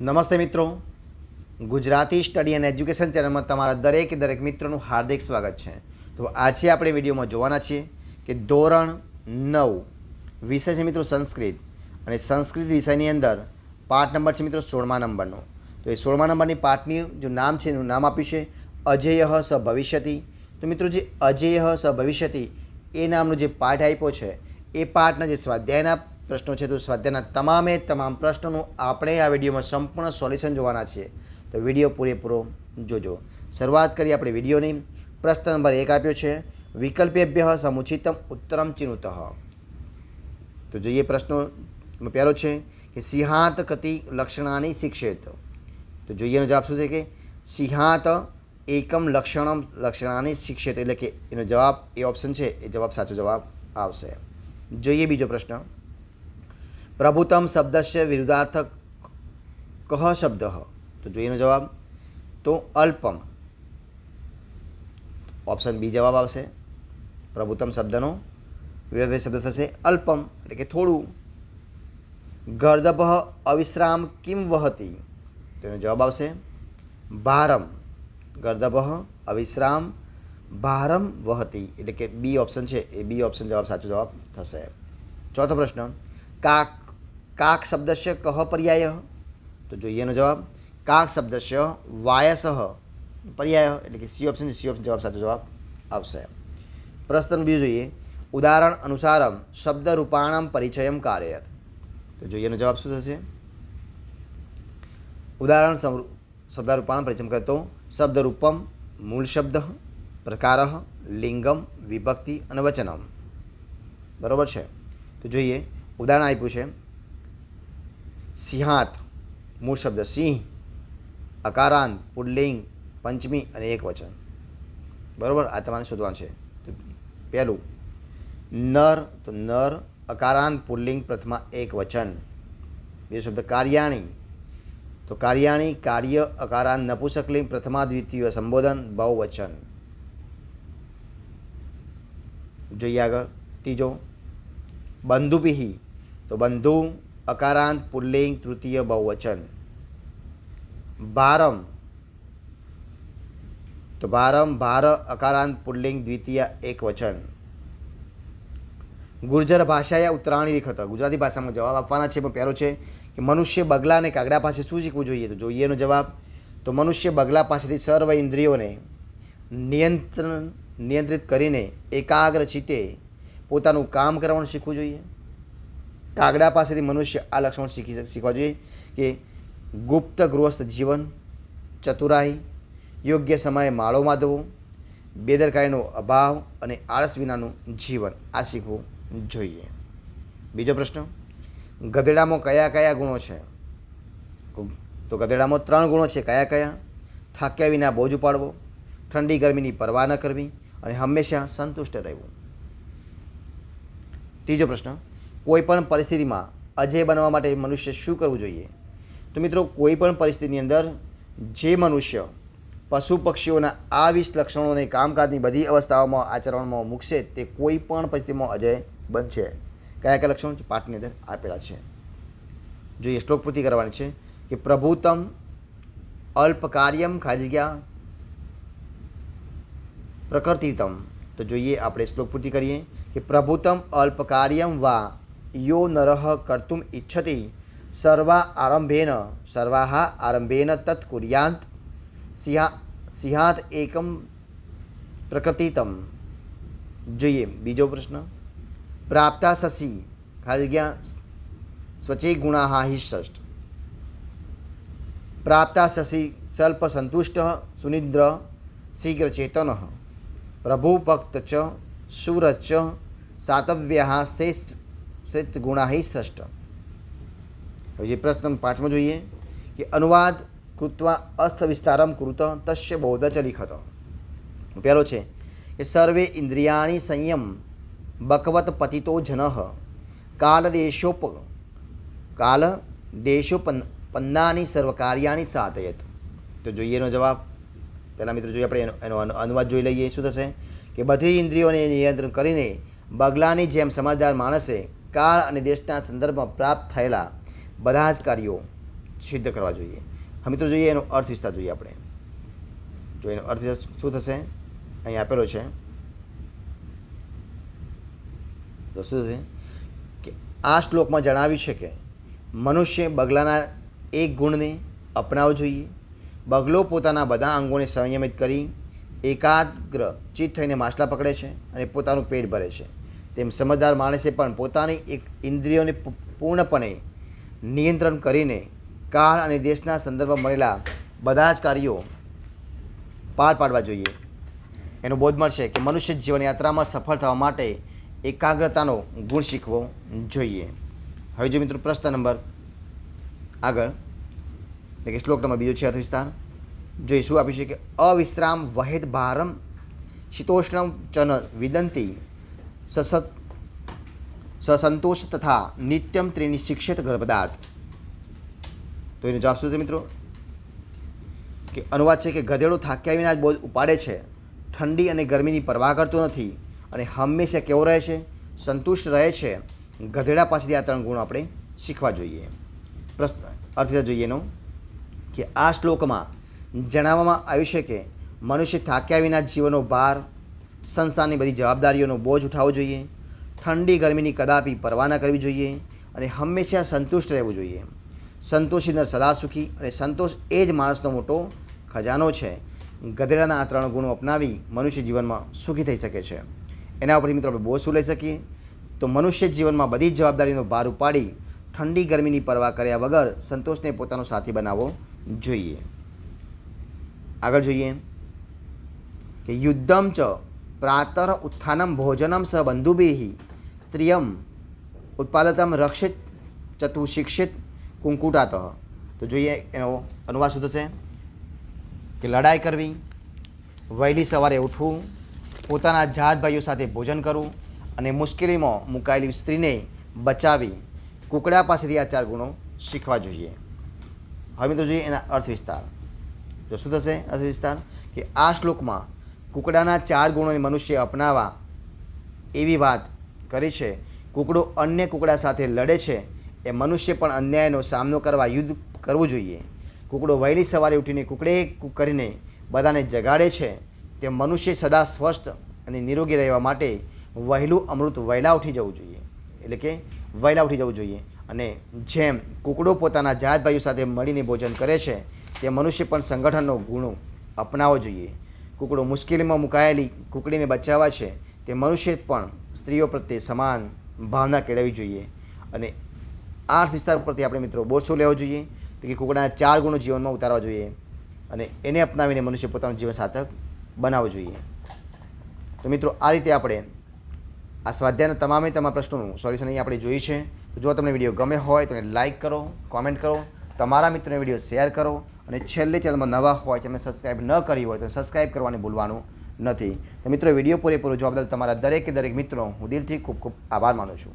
નમસ્તે મિત્રો. Gujarati study and education ચેનલમાં તમારા દરેક દરેક મિત્રોનું હાર્દિક સ્વાગત છે. તો આજે આપણે વિડીયોમાં જોવાના છીએ કે ધોરણ નવ વિષય છે મિત્રો સંસ્કૃત. અને સંસ્કૃત વિષયની અંદર પાઠ નંબર છે મિત્રો સોળમા નંબરનો. તો એ સોળમા નંબરની પાઠની જો નામ છે એનું નામ આપ્યું છે, અજેય સ ભવિષ્યતિ. તો મિત્રો જે અજેય સ ભવિષ્યતિ, એ નામનો જે પાઠ આપ્યો છે, એ પાઠના જે સ્વાધ્યાયના પ્રશ્નો છે, તો સ્વાધ્યાયના તમામે તમામ પ્રશ્નોનું આપણે આ વિડીયોમાં સંપૂર્ણ સોલ્યુશન જોવાના છીએ. તો વીડિયો પૂરેપૂરો જોજો. શરૂઆત કરીએ આપણે વિડીયોની. પ્રશ્ન નંબર એક આપ્યો છે, વિકલ્પેભ્ય સમુચિતમ ઉત્તરમ ચિનુતઃ તો જોઈએ પ્રશ્નો પહેલો છે કે સિંહાત કતિ લક્ષણાની શિક્ષેત. તો જોઈએ જવાબ શું છે કે સિંહાત એકમ લક્ષણમ લક્ષણાની શિક્ષેત. એટલે કે એનો જવાબ, એ ઓપ્શન છે, એ જવાબ, સાચો જવાબ આવશે. જોઈએ બીજો પ્રશ્ન. પ્રભુતમ શબ્દસ્ય વિરુદ્ધાર્થક કહ શબ્દ? તો જોઈએ એનો જવાબ. તો અલ્પમ. ઓપ્શન બી જવાબ આવશે. પ્રભુત્તમ શબ્દનો વિરોધી શબ્દ થશે અલ્પમ, એટલે કે થોડું. ગર્દભ અવિશ્રામ કિમ વહતી? તો જવાબ આવશે ભારમ. ગર્દભ અવિશ્રામ ભારમ વહતી. એટલે કે બી ઓપ્શન છે. એ બી ઓપ્શન જવાબ, સાચો જવાબ થશે. ચોથો પ્રશ્ન. કાક કાક શબ્દસ્ય કહ પર્યાય તો જોઈએ એનો જવાબ કાક શબ્દસ્ય વાયસહ પર્યાય એટલે કે સી ઓપ્શન સી ઓપ્શન જવાબ સાચો જવાબ આવશે પ્રશ્ન બીજું જોઈએ ઉદાહરણ અનુસારમ શબ્દ રૂપાણમ પરિચયમ કાર્યત તો જોઈએ એનો જવાબ શું થશે ઉદાહરણ સમ- શબ્દરૂપાણમ પરિચય કરે તો શબ્દરૂપમ મૂળ શબ્દ પ્રકાર લિંગમ વિભક્તિ અને વચનમ બરાબર છે તો જોઈએ ઉદાહરણ આપ્યું છે સિંહાત મૂળ શબ્દ સિંહ, અકારાંત પુલ્લિંગ પંચમી અને એક વચન. બરાબર? આ તમારે શોધવાનું છે. પહેલું, નર, તો નર, અકારાંત પુલ્લિંગ પ્રથમા એક વચન. બીજો શબ્દ કાર્યાણી, તો કાર્યાણી, કાર્ય, અકારાંત, નપુસકલિંગ, પ્રથમા, દ્વિતીય, સંબોધન, બહુવચન. જોઈએ આગળ. ત્રીજો બંધુપિહી તો બંધુ અકારાંત, પુલ્લિંગ, તૃતીય બહુવચન. ભારમ. તો ભારમ, ભાર, અકારાંત, પુલ્લિંગ, દ્વિતીય એક વચન ગુર્જર ભાષાએ ઉત્તરાયણી લિખત ગુજરાતી ભાષામાં જવાબ આપવાના છે, પણ પહેલો છે કે મનુષ્ય બગલા અને કાગડા પાસે શું શીખવું જોઈએ? તો જોઈએ એનો જવાબ. તો મનુષ્ય બગલા પાસેથી સર્વ ઇન્દ્રિયોને નિયંત્રણ, નિયંત્રિત કરીને એકાગ્ર ચિત્તે પોતાનું કામ કરવાનું શીખવું જોઈએ. કાગડા પાસેથી મનુષ્ય આ લક્ષણ શીખી શીખવા જોઈએ કે ગુપ્ત ગૃહસ્થ જીવન, ચતુરાઈ, યોગ્ય સમયે માળો માધવો, બેદરકારીનો અભાવ અને આળસ વિનાનું જીવન, આ શીખવું જોઈએ. બીજો પ્રશ્ન, ગધેડામાં કયા કયા ગુણો છે? તો ગધેડામાં ત્રણ ગુણો છે. કયા કયા? થાક્યા વિના બોજ ઉપાડવો, ઠંડી ગરમીની પરવા ન કરવી અને હંમેશા સંતુષ્ટ રહેવું. ત્રીજો પ્રશ્ન કોઈ પણ પરિસ્થિતિમાં અજય બનવા માટે મનુષ્ય શું કરવું જોઈએ? તો મિત્રો કોઈ પણ પરિસ્થિતિની અંદર જે મનુષ્ય પશુ પક્ષીઓના આ વીસ લક્ષણોને કામકાજની બધી અવસ્થાઓમાં, આચરણમાં મૂકશે, તે કોઈ પણ પરિસ્થિતિમાં અજય બનશે. કયા કયા લક્ષણો પાઠની અંદર આપેલા છે. જોઈએ, શ્લોક પૂર્તિ કરવાની છે કે પ્રભુતમ અલ્પ કાર્યમ ખાલી પ્રકૃતિતમ. તો જોઈએ, આપણે શ્લોક પૂર્તિ કરીએ કે પ્રભુતમ અલ્પ કાર્યમ વા યો નરઃ કર્તુમ ઈચ્છતિ સર્વા આરંભેન સર્વાહ આરંભેન તત્ કુર્યાંત સિંહા સિંહાત એકમ પ્રકૃતિતમ જોઈએ બીજો પ્રશ્ન પ્રાપ્તા સસી ખાલી જગ્યા સ્વચે ગુણા હિ ષષ્ઠ પ્રાપ્તા સસી સ્વલ્પ સંતુષ્ટ સુનિદ્ર શીઘ્ર ચેતન પ્રભુભક્ત ચ શુર ચ સાતવ્યા શ્રેષ્ઠ શ્રેષ્ઠ ગુણા હિ શ્રેષ્ઠ હવે જે પ્રશ્ન પાંચમો જોઈએ કે અનુવાદ કૃત્વા અસ્થ વિસ્તારમ કૃત તસ્ય બૌદ્ધ ચ લિખત પહેલો છે કે સર્વે ઇન્દ્રિયાણી સંયમ બકવત પતિતો જન કાલદેશોપ કાલ દેશો પન્નાની સર્વકાર્યાની સાધયત તો જોઈએ એનો જવાબ પહેલાં મિત્રો જોઈએ આપણે એનો અનુવાદ જોઈ લઈએ શું થશે કે બધી ઇન્દ્રિયોને નિયંત્રણ કરીને બગલાની જેમ સમજદાર માણસે કાળ અને દેશના સંદર્ભમાં પ્રાપ્ત થયેલા બધા જ કાર્યો સિદ્ધ કરવા જોઈએ. હવે મિત્રો, જોઈએ એનો અર્થ વિસ્તાર જોઈએ આપણે. જો એનો અર્થ શું થશે? અહીં આપેલો છે. તો શું થશે? કે આ શ્લોકમાં જણાવ્યું છે કે મનુષ્ય બગલાના એક ગુણને અપનાવવો જોઈએ. બગલો પોતાના બધા અંગોને સંયમિત કરી, એકાગ્ર ચિત્ત થઈને માછલા પકડે છે અને પોતાનું પેટ ભરે છે. તેમ સમજદાર માણસે પણ પોતાની એક ઇન્દ્રિયોને પૂર્ણપણે નિયંત્રણ કરીને કાળ અને દેશના સંદર્ભમાં મળેલા બધા જ કાર્યો પાર પાડવા જોઈએ. એનો બોધ મળશે કે મનુષ્ય જીવન યાત્રામાં સફળ થવા માટે એકાગ્રતાનો ગુણ શીખવો જોઈએ. હવે જો મિત્રો પ્રશ્ન નંબર આગળ, એટલે કે શ્લોક નંબર બીજો છે અર્થ વિસ્તાર જોઈએ શું આપ્યું છે કે અવિશ્રામ વહેદ ભારમ શીતોષ્ણમ ચન વિદંતી સસત સસંતોષ તથા નિત્યમ ત્રિની શિક્ષિત ગર્ભદાત તો એનો જવાબ શું છે મિત્રો કે અનુવાદ છે કે ગધેડો થાક્યા વિના જ બોજ ઉપાડે છે ઠંડી અને ગરમીની પરવા કરતો નથી અને હંમેશા કેવો રહે છે સંતુષ્ટ રહે છે ગધેડા પાસેથી આ ત્રણ ગુણો આપણે શીખવા જોઈએ પ્રશ્ન અર્થ જોઈએ એનો કે આ શ્લોકમાં જણાવવામાં આવ્યું છે કે મનુષ્ય થાક્યા વિના જીવનનો ભાર સંસારની બધી જવાબદારીઓનો બોજ ઉઠાવવો જોઈએ, ઠંડી ગરમીની કદાપી પરવા ન કરવી જોઈએ અને હંમેશા સંતુષ્ટ રહેવું જોઈએ. સંતોષી નર સદા સુખી અને સંતોષ એ જ માણસનો મોટો ખજાનો છે. ગધેડાના આ ત્રણ ગુણો અપનાવી મનુષ્ય જીવનમાં સુખી થઈ શકે છે. એના ઉપરથી મિત્રો આપણે બહુ શું લઈ શકીએ? તો મનુષ્ય જીવનમાં બધી જ જવાબદારીનો ભાર ઉપાડી ઠંડી ગરમીની પરવા કર્યા વગર સંતોષને પોતાનો સાથી બનાવવો જોઈએ. આગળ જોઈએ કે યુદ્ધમ ચ પ્રાતર ઉત્થાનમ ભોજનમ સ બંધુભિઃ સ્ત્રિયમ ઉત્પાદતમ રક્ષિત ચતુ શિક્ષિત કુંકુટાત। તો જોઈએ એનો અનુવાદ શું થશે? કે લડાઈ કરવી, વહેલી સવારે ઉઠવું, પોતાના જાત ભાઈઓ સાથે ભોજન કરવું અને મુશ્કેલીમાં મુકાયેલી સ્ત્રીને બચાવી કુકડા પાસેથી આ ચાર ગુણો શીખવા જોઈએ। હવે તો જોઈએ એના અર્થ વિસ્તાર તો શું થશે અર્થ વિસ્તાર કે આ શ્લોકમાં કુકડાના ચાર ગુણોને મનુષ્ય અપનાવવા એવી વાત કરી છે. કુકડો અન્ય કુકડા સાથે લડે છે. એ મનુષ્ય પણ અન્યાયનો સામનો કરવા યુદ્ધ કરવું જોઈએ. કુકડો વહેલી સવારે ઉઠીને કુકડે કુક કરીને બધાને જગાડે છે. તે મનુષ્ય સદા સ્વસ્થ અને નિરોગી રહેવા માટે વહેલું અમૃત વહેલા ઉઠી જવું જોઈએ. એટલે કે વહેલા ઉઠી જવું જોઈએ. અને જેમ કુકડો પોતાના જાત ભાઈઓ સાથે મળીને ભોજન કરે છે, તે મનુષ્ય પણ સંગઠનનો ગુણો અપનાવવો જોઈએ. કુકડો મુશ્કેલીમાં મુકાયેલી કુકડીને બચાવવા છે, તે મનુષ્ય પણ સ્ત્રીઓ પ્રત્યે સમાન ભાવના કેળવવી જોઈએ. અને આ વિસ્તાર પરથી આપણે મિત્રો બોધ લેવો જોઈએ, તો કે કુકડાના ચાર ગુણો જીવનમાં ઉતારવા જોઈએ અને એને અપનાવીને મનુષ્ય પોતાનું જીવન સાર્થક બનાવવું જોઈએ. તો મિત્રો, આ રીતે આપણે આ સ્વાધ્યાયના તમામે તમામ પ્રશ્નોનું સોલ્યુશન અહીં આપણે જોયું છે. જો તમને વીડિયો ગમે હોય તો લાઇક કરો, કોમેન્ટ કરો, તમારા મિત્રોને વીડિયો શેર કરો અને છેલ્લે ચેનલમાં નવા હોય ચેનલ સબસ્ક્રાઈબ ન કરી હોય તો સબસ્ક્રાઈબ કરવાનું ભૂલવાનું નથી. તો મિત્રો વીડિયો પૂરેપૂરો જોવા બદલ તમારા દરેકે દરેક મિત્રો હું દિલથી ખૂબ ખૂબ આભાર માનું છું.